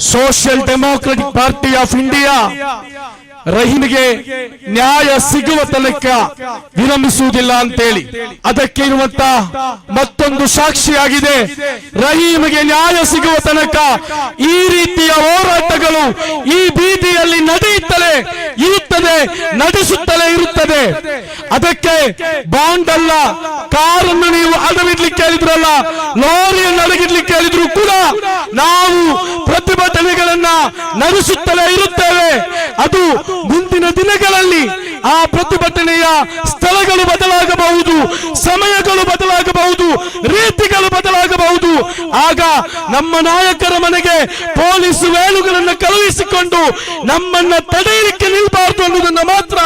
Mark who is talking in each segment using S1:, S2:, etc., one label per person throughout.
S1: Social Democratic Party of India. ರಹೀಮ್ಗೆ ನ್ಯಾಯ ಸಿಗುವ ತನಕ ವಿರಮಿಸುವುದಿಲ್ಲ ಅಂತೇಳಿ. ಅದಕ್ಕೆ ಇರುವಂತ ಮತ್ತೊಂದು ಸಾಕ್ಷಿಯಾಗಿದೆ. ರಹೀಮ್ಗೆ ನ್ಯಾಯ ಸಿಗುವ ತನಕ ಈ ರೀತಿಯ ಹೋರಾಟಗಳು ಈ ಬೀದಿಯಲ್ಲಿ ನಡೆಯುತ್ತಲೇ ಇರುತ್ತದೆ, ನಡೆಸುತ್ತಲೇ ಇರುತ್ತದೆ. ಅದಕ್ಕೆ ಬಾಂಡ್ ಅಲ್ಲ ಕಾರನ್ನು ನೀವು ಅಡವಿಡ್ಲಿಕ್ಕೆ ಹೇಳಿದ್ರಲ್ಲ ಲಾರಿಯನ್ನು ಅಡಗಿಡ್ಲಿಕ್ಕೆ ಹೇಳಿದ್ರು ಕೂಡ ನಾವು ಪ್ರತಿಭಟನೆಗಳನ್ನ ನಡೆಸುತ್ತಲೇ ಇರುತ್ತೇವೆ. ಅದು ಮುಂದಿನ ದಿನಗಳಲ್ಲಿ ಆ ಪ್ರತಿಭಟನೆಯ ಸ್ಥಳಗಳು ಬದಲಾಗಬಹುದು, ಸಮಯಗಳು ಬದಲಾಗಬಹುದು, ರೀತಿಗಳು ಬದಲಾಗಬಹುದು. ಆಗ ನಮ್ಮ ನಾಯಕರ ಮನೆಗೆ ಪೊಲೀಸ್ ವೇಣುಗಳನ್ನು ಕಳುಹಿಸಿಕೊಂಡು ನಮ್ಮನ್ನ ತಡೆಯಲಿಕ್ಕೆ ನಿಲ್ಬಾರ್ದು ಅನ್ನೋದನ್ನ ಮಾತ್ರ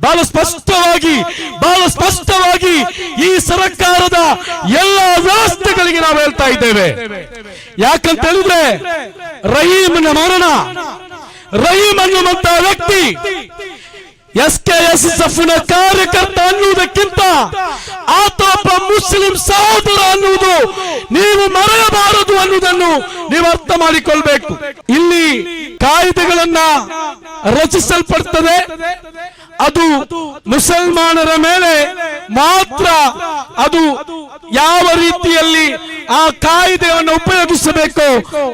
S1: ಬಹಳ ಸ್ಪಷ್ಟವಾಗಿ ಬಹಳ ಸ್ಪಷ್ಟವಾಗಿ ಈ ಸರ್ಕಾರದ ಎಲ್ಲ ವ್ಯವಸ್ಥೆಗಳಿಗೆ ನಾವು ಹೇಳ್ತಾ ಇದ್ದೇವೆ. ಯಾಕಂತ ಹೇಳಿದ್ರೆ ರಹೀಮ್ನ ಮರಣ ರಹೀಮ್ ಅನ್ನುವಂತಹ ವ್ಯಕ್ತಿ ಎಸ್ ಕೆ ಎಸ್ ಎಫ್ನ ಕಾರ್ಯಕರ್ತ ಅನ್ನುವುದಕ್ಕಿಂತ ಆತ ಒಬ್ಬ ಮುಸ್ಲಿಂ ಸಹೋದರ ಅನ್ನುವುದು ನೀವು ಮರೆಯಬಾರದು ಅನ್ನುವುದನ್ನು ನೀವು ಅರ್ಥ ಮಾಡಿಕೊಳ್ಬೇಕು. ಇಲ್ಲಿ ಕಾಯ್ದೆಗಳನ್ನ ರಚಿಸಲ್ಪಡ್ತದೆ. ಅದು ಮುಸಲ್ಮಾನರ ಮೇಲೆ ಮಾತ್ರ ಅದು ಯಾವ ರೀತಿಯಲ್ಲಿ ಆ ಕಾಯ್ದೆಯನ್ನು ಉಪಯೋಗಿಸಬೇಕು,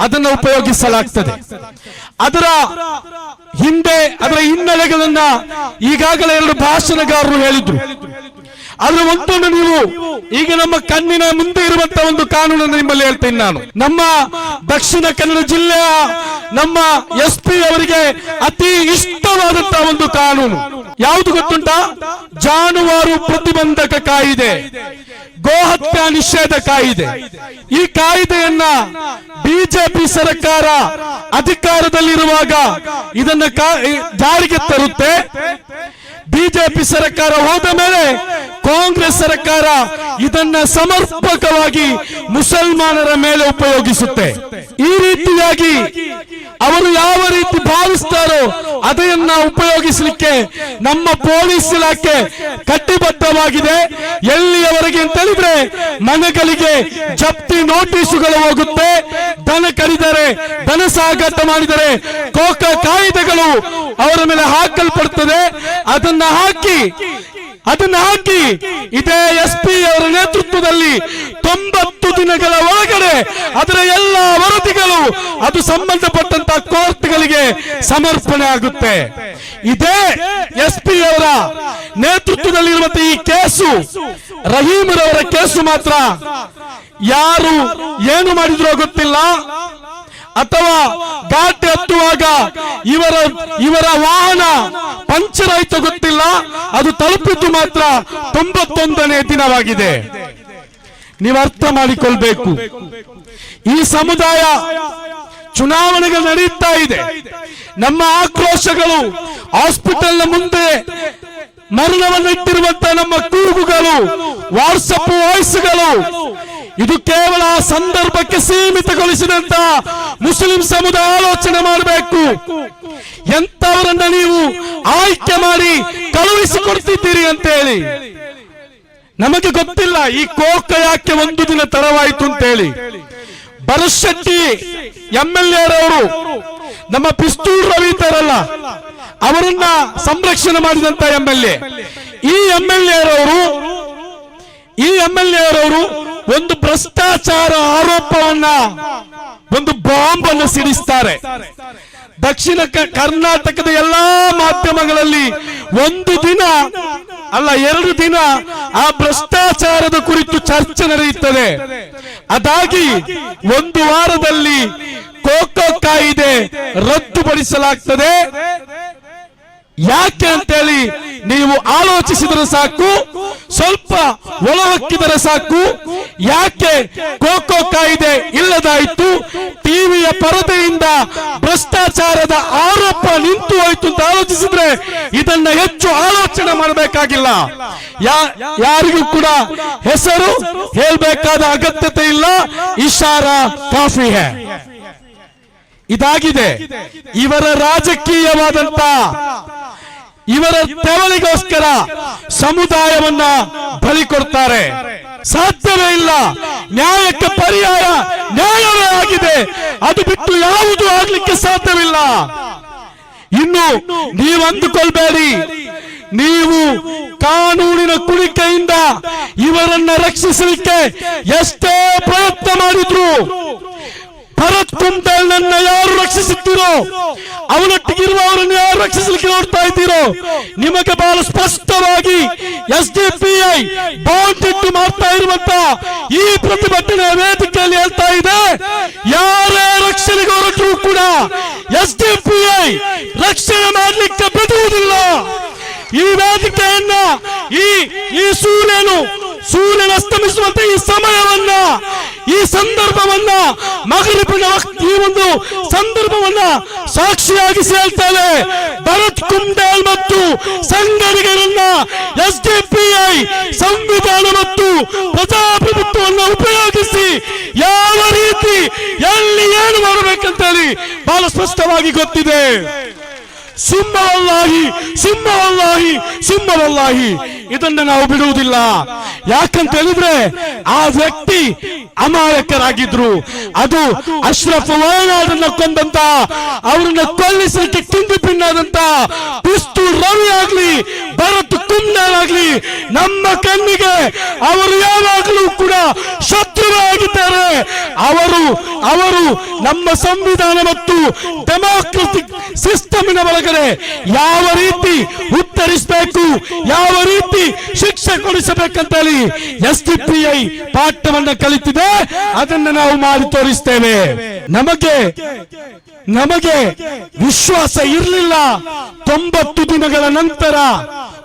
S1: ಅದನ್ನು ಉಪಯೋಗಿಸಲಾಗ್ತದೆ. ಅದರ ಹಿಂದೆ, ಅದರ ಹಿನ್ನೆಲೆಗಳನ್ನ ಈಗಾಗಲೇ ಎರಡು ಭಾಷಣಗಾರರು ಹೇಳಿದ್ರು. ಅದರ ಒಂದನ್ನು ನೀವು, ಈಗ ನಮ್ಮ ಕಣ್ಣಿನ ಮುಂದೆ ಇರುವಂತಹ ಒಂದು ಕಾನೂನನ್ನು ನಿಮ್ಮಲ್ಲಿ ಹೇಳ್ತೇನೆ ನಾನು. ನಮ್ಮ ದಕ್ಷಿಣ ಕನ್ನಡ ಜಿಲ್ಲೆಯ ನಮ್ಮ ಎಸ್ ಪಿ ಅವರಿಗೆ ಅತಿ ಇಷ್ಟವಾದಂತಹ ಒಂದು ಕಾನೂನು. ಯಾವುದು ಗೊತ್ತುಂಟ? ಜಾನುವಾರು ಪ್ರತಿಬಂಧಕ ಕಾಯಿದೆ. ಗೋಹತ್ಯಾ ನಿಷೇಧ ಕಾಯಿದೆ. ಈ ಕಾಯ್ದೆಯನ್ನ ಬಿಜೆಪಿ ಸರ್ಕಾರ ಅಧಿಕಾರದಲ್ಲಿರುವಾಗ ಇದನ್ನ ಜಾರಿಗೆ ತರುತ್ತೆ. ಬಿಜೆಪಿ ಸರ್ಕಾರ ಹೋದ ಮೇಲೆ ಕಾಂಗ್ರೆಸ್ ಸರ್ಕಾರ ಇದನ್ನ ಸಮರ್ಪಕವಾಗಿ ಮುಸಲ್ಮಾನರ ಮೇಲೆ ಉಪಯೋಗಿಸುತ್ತೆ. ಈ ರೀತಿಯಾಗಿ ಅವರು ಯಾವ ರೀತಿ ಭಾವಿಸ್ತಾರೋ ಅದನ್ನ ಉಪಯೋಗಿಸಲಿಕ್ಕೆ ನಮ್ಮ ಪೊಲೀಸ್ ಇಲಾಖೆ ಕಟ್ಟಿಬದ್ಧವಾಗಿದೆ. ಎಲ್ಲಿಯವರೆಗೆ ಅಂತ ಹೇಳಿದ್ರೆ ಮನೆಗಳಿಗೆ ಜಪ್ತಿ ನೋಟಿಸುಗಳು ಹೋಗುತ್ತೆ. ದನ ಕಡಿದರೆ ದನ ಸಾಗಾಟ ಮಾಡಿದರೆ ಕೋಕ ಕಾಯಿದೆಗಳು ಅವರ ಮೇಲೆ ಹಾಕಲ್ಪಡ್ತದೆ. ಅದನ್ನ ಹಾಕಿ ಅದನ್ನ ಹಾಕಿ ಇದೇ ಎಸ್ ಪಿ ಅವರ ನೇತೃತ್ವದಲ್ಲಿ ತೊಂಬತ್ತು ದಿನಗಳ ಒಳಗಡೆ ಅದರ ಎಲ್ಲ ವರದಿಗಳು, ಅದು ಸಂಬಂಧಪಟ್ಟಂತ ಕೋರ್ಟ್ಗಳಿಗೆ ಸಮರ್ಪಣೆ ಆಗುತ್ತೆ. ಇದೇ ಎಸ್ ಪಿ ಅವರ ನೇತೃತ್ವದಲ್ಲಿರುವಂತಹ ಈ ಕೇಸು ರಹೀಮರವರ ಕೇಸು ಮಾತ್ರ. ಯಾರು ಏನು ಮಾಡಿದ್ರೋ ಗೊತ್ತಿಲ್ಲ. ಅಥವಾ ಘಾಟ್ ಹತ್ತುವಾಗ ಇವರ ಇವರ ವಾಹನ ಪಂಚರ್ ಆಯ್ತು ಗೊತ್ತಿಲ್ಲ. ಅದು ತಲುಪಿದ್ದು ಮಾತ್ರ ತೊಂಬತ್ತೊಂದನೇ ದಿನವಾಗಿದೆ. ನೀವು ಅರ್ಥ ಮಾಡಿಕೊಳ್ಬೇಕು. ಈ ಸಮುದಾಯ ಚುನಾವಣೆಗಳು ನಡೆಯುತ್ತಾ ಇದೆ. ನಮ್ಮ ಆಕ್ರೋಶಗಳು ಹಾಸ್ಪಿಟಲ್ನ ಮುಂದೆ ಮರಣವನ್ನು ಇಟ್ಟಿರುವಂತಹ ನಮ್ಮ ಕೂಗುಗಳು, ವಾಟ್ಸಪ್ ವಾಯ್ಸ್ಗಳು, ಇದು ಕೇವಲ ಸಂದರ್ಭಕ್ಕೆ ಸೀಮಿತಗೊಳಿಸಿದಂತ ಮುಸ್ಲಿಂ ಸಮುದಾಯ ಆಲೋಚನೆ ಮಾಡಬೇಕು. ಎಂತವರನ್ನ ನೀವು ಆಯ್ಕೆ ಮಾಡಿ ಕಳುಹಿಸಿಕೊಡ್ತಿದ್ದೀರಿ ಅಂತ ಹೇಳಿ ನಮಗೆ ಗೊತ್ತಿಲ್ಲ, ಈ ಕೋಕ ಯಾಕೆ ಒಂದು ದಿನ ತರವಾಯಿತು ಅಂತ ಹೇಳಿ ಭರತ್ ಶೆಟ್ಟಿ ಎಂ ಎಲ್ ಎರವರು ನಮ್ಮ ಪಿಸ್ತೂಲ್ ರವಿ ತರಲ್ಲ ಅವರನ್ನ ಸಂರಕ್ಷಣೆ ಮಾಡಿದಂತ ಎಂ ಎಲ್ ಎ ಈ ಎಂ ಎಲ್ ಎರವರು ಈ ಎಂ ಎಲ್ ಎರವರು ಒಂದು ಭ್ರಷ್ಟಾಚಾರ ಆರೋಪವನ್ನ, ಒಂದು ಬಾಂಬ್ ಅನ್ನು ಸಿಡಿಸ್ತಾರೆ. ದಕ್ಷಿಣ ಕರ್ನಾಟಕದ ಎಲ್ಲಾ ಮಾಧ್ಯಮಗಳಲ್ಲಿ ಒಂದು ದಿನ ಅಲ್ಲ ಎರಡು ದಿನ ಆ ಭ್ರಷ್ಟಾಚಾರದ ಕುರಿತು ಚರ್ಚೆ ನಡೆಯುತ್ತದೆ. ಅದಾಗಿ ಒಂದು ವಾರದಲ್ಲಿ ಕೋಕೋ ಕಾಯಿದೆ ರದ್ದುಪಡಿಸಲಾಗ್ತದೆ. ಯಾಕೆ ಅಂತೇಳಿ ನೀವು ಆಲೋಚಿಸಿದರೆ ಸಾಕು, ಸ್ವಲ್ಪ ಒಳಹೊಕ್ಕಿದರೆ ಸಾಕು. ಯಾಕೆ ಕೋಕೋ ಕಾಯ್ದೆ ಇಲ್ಲದಾಯಿತು? ಟಿವಿಯ ಪರದೆಯಿಂದ ಭ್ರಷ್ಟಾಚಾರದ ಆರೋಪ ನಿಂತು ಹೋಯ್ತು ಅಂತ ಆಲೋಚಿಸಿದ್ರೆ ಇದನ್ನ ಹೆಚ್ಚು ಆಲೋಚನೆ ಮಾಡಬೇಕಾಗಿಲ್ಲ. ಯಾರಿಗೂ ಕೂಡ ಹೆಸರು ಹೇಳ್ಬೇಕಾದ ಅಗತ್ಯತೆ ಇಲ್ಲ. ಇಶಾರ ಕಾಫಿ ಹೇ. ಇದಾಗಿದೆ. ಇವರ ರಾಜಕೀಯವಾದಂತ ಇವರ ತೆವಳಿಗೋಸ್ಕರ ಸಮುದಾಯವನ್ನ ಬಲಿ ಕೊಡ್ತಾರೆ. ಸಾಧ್ಯವೇ ಇಲ್ಲ. ನ್ಯಾಯಕ್ಕೆ ಪರಿಹಾರ ನ್ಯಾಯವೇ ಆಗಿದೆ. ಅದು ಬಿಟ್ಟು ಯಾವುದು ಆಗ್ಲಿಕ್ಕೆ ಸಾಧ್ಯವಿಲ್ಲ. ಇನ್ನು ನೀವು ಅಂದುಕೊಳ್ಬೇಡಿ. ನೀವು ಕಾನೂನಿನ ಕುಣಿಕೆಯಿಂದ ಇವರನ್ನ ರಕ್ಷಿಸಲಿಕ್ಕೆ ಎಷ್ಟೇ ಪ್ರಯತ್ನ ಮಾಡಿದ್ರು ಭರತ್ ಕುಂಟಲ್ನನ್ನ ಯಾರು ರಕ್ಷಿಸುತ್ತೀರೋ, ಅವನೊಟ್ಟಿಗಿರುವವರನ್ನು ಯಾರು ರಕ್ಷಿಸಲಿಕ್ಕೆ ನೋಡ್ತಾ ಇದ್ದೀರೋ, ನಿಮಗೆ ಬಹಳ ಸ್ಪಷ್ಟವಾಗಿ S D P I bond ಇಟ್ಟು ಮಾಡ್ತಾ ಇರುವಂತ ಈ ಪ್ರತಿಭಟನೆ ವೇದಿಕೆಯಲ್ಲಿ ಹೇಳ್ತಾ ಇದೆ. ಯಾರೇ ರಕ್ಷಣೆಗೆ ಹೊರಟರೂ ಕೂಡ ಎಸ್ ಡಿ ಪಿ ಐ ರಕ್ಷಣೆ ಮಾಡಲಿಕ್ಕೆ ಬಿಡುವುದಿಲ್ಲ ಈ ವೇದಿಕೆಯನ್ನ, ಈ ಈ ಸೂರ್ಯನು, ಸೂರ್ಯನ ಅಸ್ತಮಿಸುವಂತ ಈ ಸಮಯವನ್ನ ಈ ಸಂದರ್ಭವನ್ನ ಮಗರಿಪಿನ ಈ ಒಂದು ಸಂದರ್ಭವನ್ನ ಸಾಕ್ಷಿಯಾಗಿಸಿ ಹೇಳ್ತೇವೆ ಭರತ್ ಕುಂಡಾಲ್ ಮತ್ತು ಸಂಘಟನೆಗಳನ್ನ ಎಸ್ ಡಿ ಪಿ ಐ ಸಂವಿಧಾನ ಮತ್ತು ಪ್ರಜಾಪ್ರಭುತ್ವವನ್ನು ಉಪಯೋಗಿಸಿ ಯಾವ ರೀತಿ, ಎಲ್ಲಿ ಏನು ಮಾಡಬೇಕಂತೇಳಿ ಬಹಳ ಸ್ಪಷ್ಟವಾಗಿ ಗೊತ್ತಿದೆ. ಸಿಂಹವಲ್ಲಾಹಿ ಸಿಂಹವಲ್ಲಾಹಿ ಸಿಂಹವಲ್ಲಾಹಿ, ಇದನ್ನ ನಾವು ಬಿಡುವುದಿಲ್ಲ. ಯಾಕಂತ ಹೇಳಿದ್ರೆ ಆ ವ್ಯಕ್ತಿ ಅಮಾಯಕರಾಗಿದ್ರು. ಅದು ಅಶ್ರಫ್ ವಯನಾಡನ್ನ ಕೊಂದಂತ, ಅವರನ್ನ ಕೊಲ್ಲಿಸಲಿಕ್ಕೆ ತಿಂದು ಪಿನ್ನಾದಂತ ಪಿಸ್ತು ರವಿ ಆಗ್ಲಿ, ಭರತ್ ಕುಂದಾಗ್ಲಿ ನಮ್ಮ ಕಣ್ಣಿಗೆ ಅವರು ಯಾವಾಗಲೂ ಕೂಡ ಶತ್ರುವೇ ಆಗಿದ್ದಾರೆ ಅವರು ಅವರು ನಮ್ಮ ಸಂವಿಧಾನ ಮತ್ತು ಡೆಮಾಕ್ರಟಿಕ್ ಸಿಸ್ಟಮಿನ ಒಳಗಡೆ ಯಾವ ರೀತಿ ಉತ್ತರಿಸಬೇಕು, ಯಾವ ರೀತಿ ಶಿಕ್ಷೆ ಕೊಡಿಸಬೇಕಂತೇಳಿ ಎಸ್ ಡಿ ಪಿ ಐ ಪಾಠವನ್ನ ಕಲಿತಿದೆ, ಅದನ್ನು ನಾವು ಮಾಡಿ ತೋರಿಸ್ತೇವೆ. ನಮಗೆ ನಮಗೆ ವಿಶ್ವಾಸ ಇರಲಿಲ್ಲ. ತೊಂಬತ್ತು ದಿನಗಳ ನಂತರ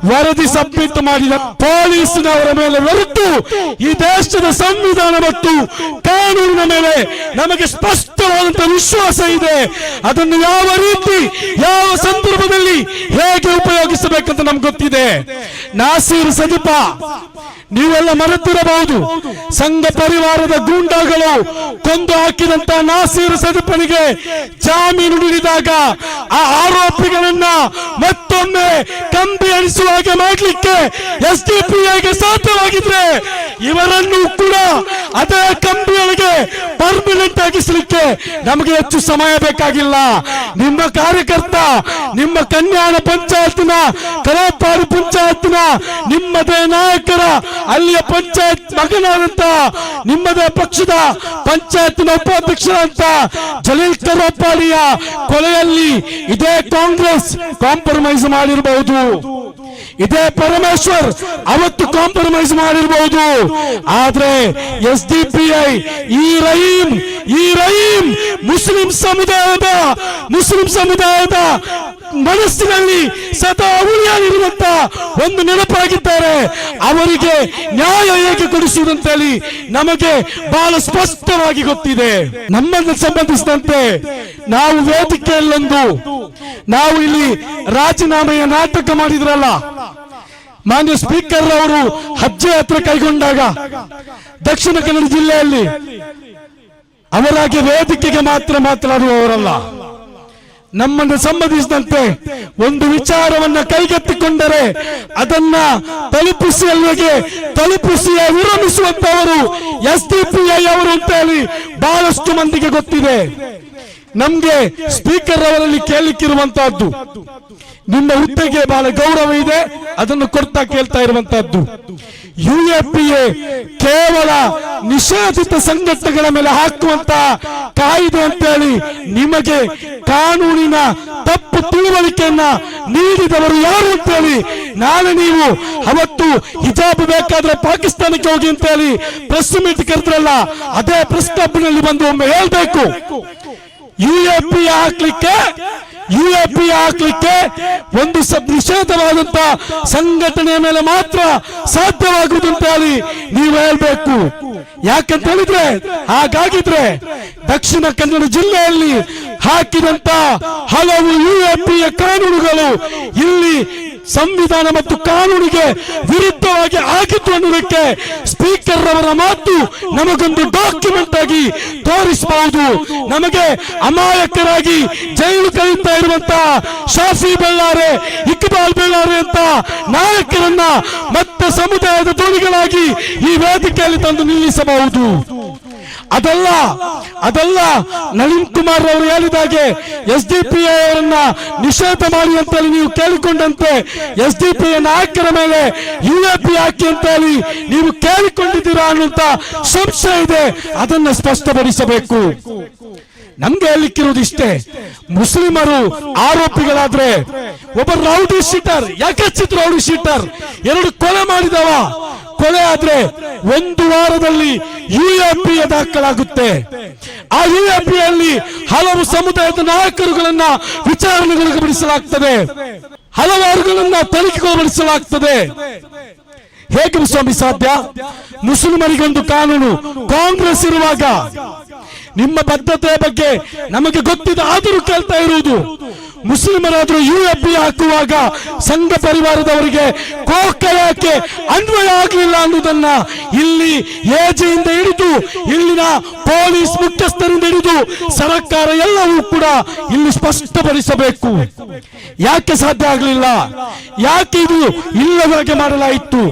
S1: ವರದಿ ಸಬ್ಮಿಟ್ ಮಾಡಿದ ಪೊಲೀಸ್ನವರ ಮೇಲೆ ಹೊರತು ಈ ದೇಶದ ಸಂವಿಧಾನ ಮತ್ತು ಕಾನೂನಿನ ಮೇಲೆ ನಮಗೆ ಸ್ಪಷ್ಟವಾದಂತಹ ವಿಶ್ವಾಸ ಇದೆ. ಅದನ್ನು ಯಾವ ರೀತಿ ಯಾವ ಸಂದರ್ಭದಲ್ಲಿ ಹೇಗೆ ಉಪಯೋಗಿಸಬೇಕಂತ ನಮ್ಗೆ ಗೊತ್ತಿದೆ. ನಾಸೀರ್ ಸದಿಪ ನೀವೆಲ್ಲ ಮರೆತಿರಬಹುದು. ಸಂಘ ಪರಿವಾರದ ಗೂಂಡಾಗಳು ಕೊಂದು ಹಾಕಿದಂತ ನಾಸೀರ್ ಸದಪನಿಗೆ ಜಾಮೀನು ನೀಡಿದಾಗ ಆ ಆರೋಪಿಗಳನ್ನ ಮತ್ತೊಮ್ಮೆ ಕಂಬಿ ಅಣಿಸುವ ಹಾಗೆ ಮಾಡಲಿಕ್ಕೆ ಎಸ್ ಡಿ ಪಿ ಐಗೆ ಸಾಧ್ಯವಾಗಿದ್ರೆ ಇವರನ್ನು ಕೂಡ ಅದೇ ಕಂಬಿಯೊಳಗೆ ಪರ್ಮನೆಂಟ್ ಆಗಿಸಲಿಕ್ಕೆ ನಮಗೆ ಹೆಚ್ಚು ಸಮಯ ಬೇಕಾಗಿಲ್ಲ. ನಿಮ್ಮ ಕಾರ್ಯಕರ್ತ ನಿಮ್ಮ ಕನ್ಯಾಣ ಪಂಚಾಯತ್ನ ಕಲಾಪಾಡಿ ಪಂಚಾಯತ್ನ ನಿಮ್ಮದೇ ನಾಯಕರ ಅಲ್ಲಿಯ ಪಂಚಾಯತ್ ಮಗನಾದಂತ ನಿಮ್ಮದೇ ಪಕ್ಷದ ಪಂಚಾಯತ್ನ ಉಪಾಧ್ಯಕ್ಷರಂತ ಜಲೀಲ್ ಕರೋಪಾಡಿಯ ಕೊಲೆಯಲ್ಲಿ ಇದೇ ಕಾಂಗ್ರೆಸ್ ಕಾಂಪ್ರಮೈಸ್ ಮಾಡಿರಬಹುದು ಇದೇ ಪರಮೇಶ್ವರ್. ಅವತ್ತು ಕಾಂಪ್ರಮೈಸ್ ಮಾಡಿರಬಹುದು ಆದ್ರೆ ಎಸ್ ಡಿ ಪಿ ಐ ಈ ರಹೀಂ ಈ ರಹೀಂ ಮುಸ್ಲಿಂ ಸಮುದಾಯದ ಮುಸ್ಲಿಂ ಸಮುದಾಯದ ಮನಸ್ಸಿನಲ್ಲಿ ಸದಾ ಉಳಿಯಾಗಿರುವಂತ ಒಂದು ನೆನಪಾಗಿದ್ದಾರೆ. ಅವರಿಗೆ ನ್ಯಾಯ ಹೇಗೆ ಕೊಡಿಸುವುದಂತೇಳಿ ನಮಗೆ ಬಹಳ ಸ್ಪಷ್ಟವಾಗಿ ಗೊತ್ತಿದೆ. ನಮ್ಮನ್ನು ಸಂಬಂಧಿಸಿದಂತೆ ನಾವು ವೇದಿಕೆಯಲ್ಲೊಂದು, ನಾವು ಇಲ್ಲಿ ರಾಜೀನಾಮೆಯ ನಾಟಕ ಮಾಡಿದ್ರಲ್ಲ ಮಾನ್ಯ ಸ್ಪೀಕರ್ ಅವರು ಹಜ್ಜೆ ಯಾತ್ರೆ ಕೈಗೊಂಡಾಗ ದಕ್ಷಿಣ ಕನ್ನಡ ಜಿಲ್ಲೆಯಲ್ಲಿ ಅವರಾಗಿ ವೇದಿಕೆಗೆ ಮಾತ್ರ ಮಾತನಾಡುವವರಲ್ಲ. ನಮ್ಮನ್ನು ಸಂಬಂಧಿಸಿದಂತೆ ಒಂದು ವಿಚಾರವನ್ನ ಕೈಗೆತ್ತಿಕೊಂಡರೆ ಅದನ್ನ ತಲುಪಿಸಿ ಅಲ್ಲಿಗೆ ತಲುಪಿಸಿ ವಿರಮಿಸುವಂತವರು ಎಸ್ ಡಿ ಪಿ ಐ ಅವರು ಅಂತ ಹೇಳಿ ಬಹಳಷ್ಟು ಮಂದಿಗೆ ಗೊತ್ತಿದೆ. ನಮ್ಗೆ ಸ್ಪೀಕರ್ ಅವರಲ್ಲಿ ಕೇಳಲಿಕ್ಕಿರುವಂತಹದ್ದು ನಿಮ್ಮ ಹುದ್ದೆಗೆ ಬಹಳ ಗೌರವ ಇದೆ ಅದನ್ನು ಕೊಡ್ತಾ ಕೇಳ್ತಾ ಇರುವಂತಹದ್ದು. ಯು ಕೇವಲ ನಿಷೇಧಿತ ಸಂಘಟನೆಗಳ ಮೇಲೆ ಹಾಕುವಂತ ಕಾಯ್ದೆ ಅಂತೇಳಿ ನಿಮಗೆ ಕಾನೂನಿನ ತಪ್ಪು ತಿಳುವಳಿಕೆಯನ್ನ ನೀಡಿದವರು ಯಾರು ಅಂತ ಹೇಳಿ ನಾಳೆ ನೀವು ಅವತ್ತು ಹಿಜಾಬ್ ಬೇಕಾದ್ರೆ ಪಾಕಿಸ್ತಾನಕ್ಕೆ ಹೋಗಿ ಅಂತೇಳಿ ಪ್ರೆಸ್ ಮೀಟ್ ಕರೆದ್ರಲ್ಲ, ಅದೇ ಪ್ರೆಸ್ ಕ್ಲಬ್ನಲ್ಲಿ ಬಂದು ಒಮ್ಮೆ ಹೇಳ್ಬೇಕು. ಯುಎಪಿ ಹಾಕ್ಲಿಕ್ಕೆ ಯುಎಪಿ ಹಾಕ್ಲಿಕ್ಕೆ ಒಂದು ನಿಷೇಧವಾದಂತ ಸಂಘಟನೆಯ ಮೇಲೆ ಮಾತ್ರ ಸಾಧ್ಯವಾಗುವುದು ಅಂತ ಹೇಳಿ ನೀವು ಹೇಳ್ಬೇಕು. ಯಾಕಂತ ಹೇಳಿದ್ರೆ, ಹಾಗಾಗಿದ್ರೆ ದಕ್ಷಿಣ ಕನ್ನಡ ಜಿಲ್ಲೆಯಲ್ಲಿ ಹಾಕಿದಂತ ಹಲವು ಯುಎಪಿಯ ಕಾನೂನುಗಳು ಇಲ್ಲಿ ಸಂವಿಧಾನ ಮತ್ತು ಕಾನೂನಿಗೆ ವಿರುದ್ಧವಾಗಿ ಆಗಿತ್ತು ಅನ್ನೋದಕ್ಕೆ ಸ್ಪೀಕರ್ ಅವರ ಮಾತು ನಮಗೊಂದು ಡಾಕ್ಯುಮೆಂಟ್ ಆಗಿ ತೋರಿಸಬಹುದು. ನಮಗೆ ಅಮಾಯಕರಾಗಿ ಜೈಲು ಕಲಿತಾ ಇರುವಂತಹ ಶಾಫಿ ಬೆಳ್ಳಾರೆ, ಇಕ್ಬಾಲ್ ಬೆಳ್ಳಾರೆ ಅಂತ ನಾಯಕರನ್ನ ಮತ್ತೆ ಸಮುದಾಯದ ಧ್ವನಿಗಳಾಗಿ ಈ ವೇದಿಕೆಯಲ್ಲಿ ತಂದು ನಿಲ್ಲಿಸಬಹುದು. ಅದಲ್ಲ ಅದಲ್ಲ. ನಳಿನ್ ಕುಮಾರ್ ಅವರು ಹೇಳಿದಾಗೆ ಎಸ್ ಡಿ ಪಿ ಅವರನ್ನ ನಿಷೇಧ ಮಾಡಿ ಅಂತ ನೀವು ಕೇಳಿಕೊಂಡಂತೆ. ಎಸ್ ಡಿ ಪಿ ನಾಯಕರ ಮೇಲೆ ಯು ಎ ಪಿ ಹಾಕಿ ಅಂತ ಹೇಳಿ ನೀವು ಕೇಳಿಕೊಂಡಿದ್ದೀರಾ ಅನ್ನುವಂತ ಸಂಶಯ ಇದೆ. ಅದನ್ನ ಸ್ಪಷ್ಟಪಡಿಸಬೇಕು. ನಮ್ಗೆ ಹೇಳಿಕ್ಕಿರುವುದು ಇಷ್ಟೇ. ಮುಸ್ಲಿಮರು ಆರೋಪಿಗಳಾದ್ರೆ ಒಬ್ಬ ರೌಡಿ ಶೀಟರ್ ಯಾಕಚ್ಚಿತ್ ರೌಡಿ ಶೀಟರ್? ಎರಡು ಕೊಲೆ ಮಾಡಿದವ. ಕೊಲೆ ಆದ್ರೆ ಒಂದು ವಾರದಲ್ಲಿ ಯು ಎ ಪಿ ದಾಖಲಾಗುತ್ತೆ. ಆ ಯು ಎ ಪಿ ಯಲ್ಲಿ ಹಲವು ಸಮುದಾಯದ ನಾಯಕರುಗಳನ್ನ ವಿಚಾರಣೆಗೊಳಪಡಿಸಲಾಗ್ತದೆ ಹಲವಾರುಗಳನ್ನ ತನಿಖೆಗೊಳಪಡಿಸಲಾಗ್ತದೆ ಹೇಗೆ ಸ್ವಾಮಿ, ಸಾಧ್ಯ? ಮುಸ್ಲಿಮರಿಗೊಂದು ಕಾನೂನು, ಕಾಂಗ್ರೆಸ್ ಇರುವಾಗ ನಿಮ್ಮ ಬದ್ಧತೆಯ ಬಗ್ಗೆ ನಮಗೆ ಗೊತ್ತಿದೆ ಆದರೂ ಕೇಳ್ತಾ ಇರುವುದು. ಮುಸ್ಲಿಮರಾದ್ರೂ ಯು ಎ ಹಾಕುವಾಗ ಸಂಘ ಪರಿವಾರದವರಿಗೆ ಕೋಕ ಯಾಕೆ ಅನ್ವಯ ಆಗಲಿಲ್ಲ ಅನ್ನುವುದನ್ನ ಇಲ್ಲಿ ಎಜಿಯಿಂದ ಹಿಡಿದು ಇಲ್ಲಿನ ಪೊಲೀಸ್ ಮುಖ್ಯಸ್ಥರಿಂದ ಹಿಡಿದು ಸರ್ಕಾರ ಎಲ್ಲವೂ ಕೂಡ ಇಲ್ಲಿ ಸ್ಪಷ್ಟಪಡಿಸಬೇಕು. ಯಾಕೆ ಸಾಧ್ಯ ಆಗಲಿಲ್ಲ? ಯಾಕೆ ಇದು ಇಲ್ಲದಾಗೆ ಮಾಡಲಾಯಿತು?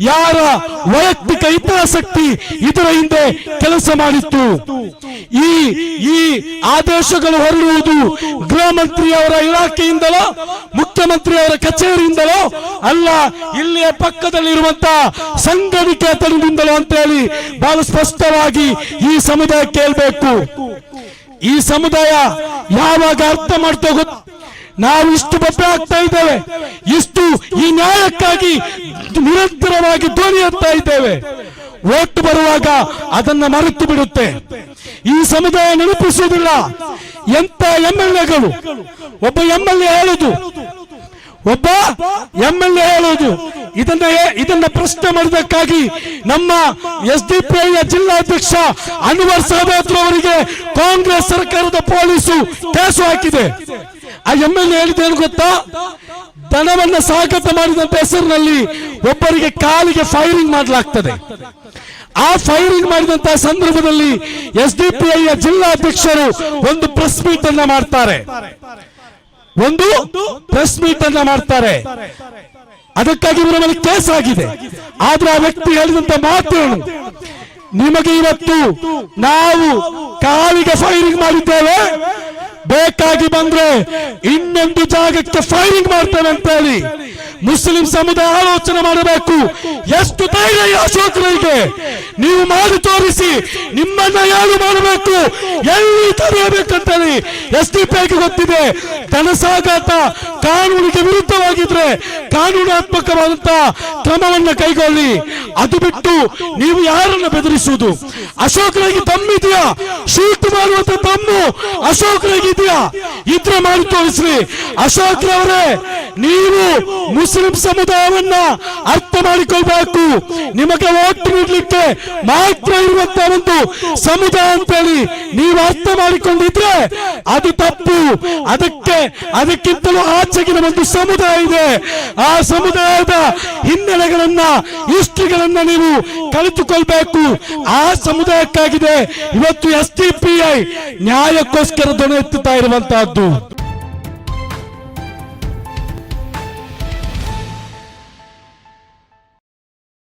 S1: ಯಾರ ವೈಯಕ್ತಿಕ ಹಿತಾಸಕ್ತಿ ಇದರ ಹಿಂದೆ ಕೆಲಸ ಮಾಡಿತ್ತು? ಈ ಈ ಆದೇಶಗಳು ಹೊರಡುವುದು ಗೃಹ ಮಂತ್ರಿಯವರ ಇಲಾಖೆಯಿಂದಲೋ, ಮುಖ್ಯಮಂತ್ರಿಯವರ ಕಚೇರಿಯಿಂದಲೋ ಅಲ್ಲ, ಇಲ್ಲಿಯ ಪಕ್ಕದಲ್ಲಿರುವಂತಹ ಸಂಘನಿಕೇತನದಿಂದಲೋ ಅಂತ ಹೇಳಿ ಬಹಳ ಸ್ಪಷ್ಟವಾಗಿ ಈ ಸಮುದಾಯ ಕೇಳಬೇಕು. ಈ ಸಮುದಾಯ ಯಾವಾಗ ಅರ್ಥ ಮಾಡ್ತಾ ಗೊತ್ತ, ನಾವು ಇಷ್ಟು ಬಬ್ಬೆ ಆಗ್ತಾ ಇದ್ದೇವೆ, ಇಷ್ಟು ಈ ನ್ಯಾಯಕ್ಕಾಗಿ ನಿರಂತರವಾಗಿ ಧ್ವನಿ ಎತ್ತಾ ಇದ್ದೇವೆ. ಓಟ್ ಬರುವಾಗ ಅದನ್ನ ಮರೆತು ಬಿಡುತ್ತೆ. ಈ ಸಮುದಾಯ ನೆನಪಿಸುವುದಿಲ್ಲ. ಎಂತ ಎಂ ಎಲ್ ಎಗಳು ಒಬ್ಬ ಎಂ ಎಲ್ ಎ ಹೇಳುದು. ಒಬ್ಬ ಎಂ ಎಲ್ ಎ ಹೇಳುವುದು ಇದನ್ನ ಇದನ್ನ ಪ್ರಶ್ನೆ ಮಾಡಿದಕ್ಕಾಗಿ ನಮ್ಮ ಎಸ್ ಡಿ ಪಿ ಐ ಜಿಲ್ಲಾಧ್ಯಕ್ಷ ಅನ್ವರ್ ಸಹದಾತ್ರ ಅವರಿಗೆ ಕಾಂಗ್ರೆಸ್ ಸರ್ಕಾರದ ಪೊಲೀಸು ಕೇಸು ಹಾಕಿದೆ. ಆ ಎಂ ಎಲ್ ಎ ಹೇಳಿದೇನು ಗೊತ್ತಾ? ದನವನ್ನ ಸ್ವಾಗತ ಮಾಡಿದಂತ ಹೆಸರಿನಲ್ಲಿ ಒಬ್ಬರಿಗೆ ಕಾಲಿಗೆ ಫೈರಿಂಗ್ ಮಾಡಲಾಗ್ತದೆ. ಆ ಫೈರಿಂಗ್ ಮಾಡಿದಂತಹ ಸಂದರ್ಭದಲ್ಲಿ ಎಸ್ ಡಿ ಪಿ ಐಯ ಜಿಲ್ಲಾಧ್ಯಕ್ಷರು ಒಂದು ಪ್ರೆಸ್ ಮೀಟ್ ಅನ್ನ ಮಾಡ್ತಾರೆ. ಒಂದು ಪ್ರೆಸ್ ಮೀಟ್ ಅನ್ನ ಮಾಡ್ತಾರೆ. ಅದಕ್ಕಾಗಿ ಇವರ ಮೇಲೆ ಕೇಸ್ ಆಗಿದೆ. ಆದ್ರೆ ಆ ವ್ಯಕ್ತಿ ಹೇಳಿದಂತ ಮಾತು ನಿಮಗೆ ಇವತ್ತು ನಾವು ಕಾಲಿಗೆ ಫೈರಿಂಗ್ ಮಾಡಿದ್ದೇವೆ. ಬೇಕಾಗಿ ಬಂದ್ರೆ ಇನ್ನೊಂದು ಜಾಗಕ್ಕೆ ಫೈರಿಂಗ್ ಮಾಡ್ತೇವೆ ಅಂತ ಹೇಳಿ ಮುಸ್ಲಿಂ ಸಮುದಾಯ ಆಲೋಚನೆ ಮಾಡಬೇಕು. ಎಷ್ಟು ಧೈರ್ಯ ಅಶೋಕರಿಗೆ? ನೀವು ಮಾಡಿ ತೋರಿಸಿ, ನಿಮ್ಮನ್ನ ಯಾರು ಮಾಡಬೇಕು? ಎಲ್ಲಿ ತಡೆಯಬೇಕಂತೇಳಿ ಎಸ್ ಡಿ ಪಿ ಗೊತ್ತಿದೆ. ಧನಸಾಗಾಟ ಕಾನೂನಿಗೆ ವಿರುದ್ಧವಾಗಿದ್ರೆ ಕಾನೂನಾತ್ಮಕವಾದಂತ ಕ್ರಮವನ್ನ ಕೈಗೊಳ್ಳಿ. ಅದು ಬಿಟ್ಟು ನೀವು ಯಾರನ್ನ ಬೆದರಿಸುವುದು? ಅಶೋಕರಾಗಿ ತಮ್ಮಿದೆಯಾ? ಶೂಟ್ ಮಾಡುವಂತ ತಮ್ಮು ಅಶೋಕನಿಗೆ ಇದೆಯಾ ಇದ್ರೆ ಮಾಡಿ ತೋರಿಸ್ರಿ ಅಶೋಕ್ರವರೇ, ನೀವು ಸಮುದಾಯವನ್ನ ಅರ್ಥ ಮಾಡಿಕೊಳ್ಬೇಕು. ನಿಮಗೆ ಓಟ್ ನೀಡಲಿಕ್ಕೆ ಮಾತ್ರ ಇರುವಂತ ಒಂದು ಸಮುದಾಯ ಅಂತೇಳಿ ನೀವು ಅರ್ಥ ಮಾಡಿಕೊಂಡಿದ್ರೆ ಅದು ತಪ್ಪು. ಅದಕ್ಕೆ ಅದಕ್ಕಿಂತಲೂ ಆಚೆಗಿನ ಒಂದು ಸಮುದಾಯ ಇದೆ. ಆ ಸಮುದಾಯದ ಹಿನ್ನೆಲೆಗಳನ್ನ, ಹಿಸ್ಟ್ರಿಗಳನ್ನ ನೀವು ಕಲಿತುಕೊಳ್ಬೇಕು. ಆ ಸಮುದಾಯಕ್ಕಾಗಿದೆ. ಇವತ್ತು ಎಸ್ ಟಿ ಪಿ ಐ ನ್ಯಾಯಕ್ಕೋಸ್ಕರ ಎತ್ತುತ್ತಾ ಇರುವಂತಹದ್ದು.